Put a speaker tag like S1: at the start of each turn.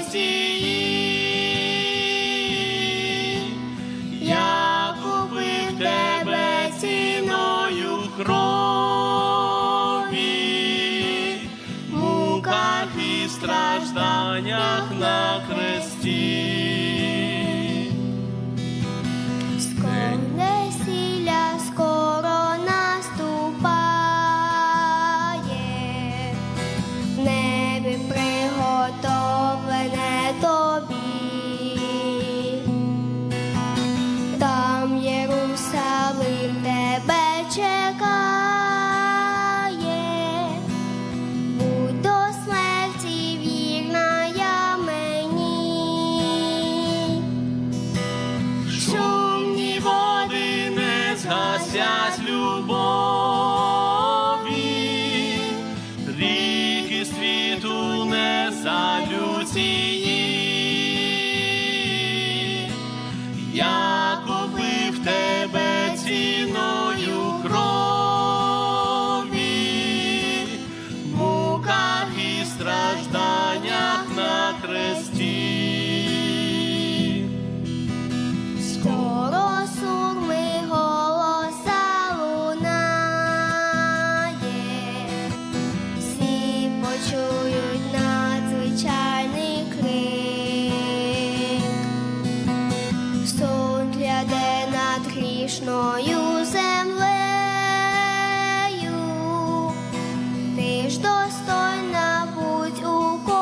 S1: усії, я
S2: купив тебе ціною крові, муках і стражданнях на хресті.
S1: любові, ріки світу не залюції. почують надзвичайний крик, суд гляде над грішною землею, ти ж достойна будь у кожну.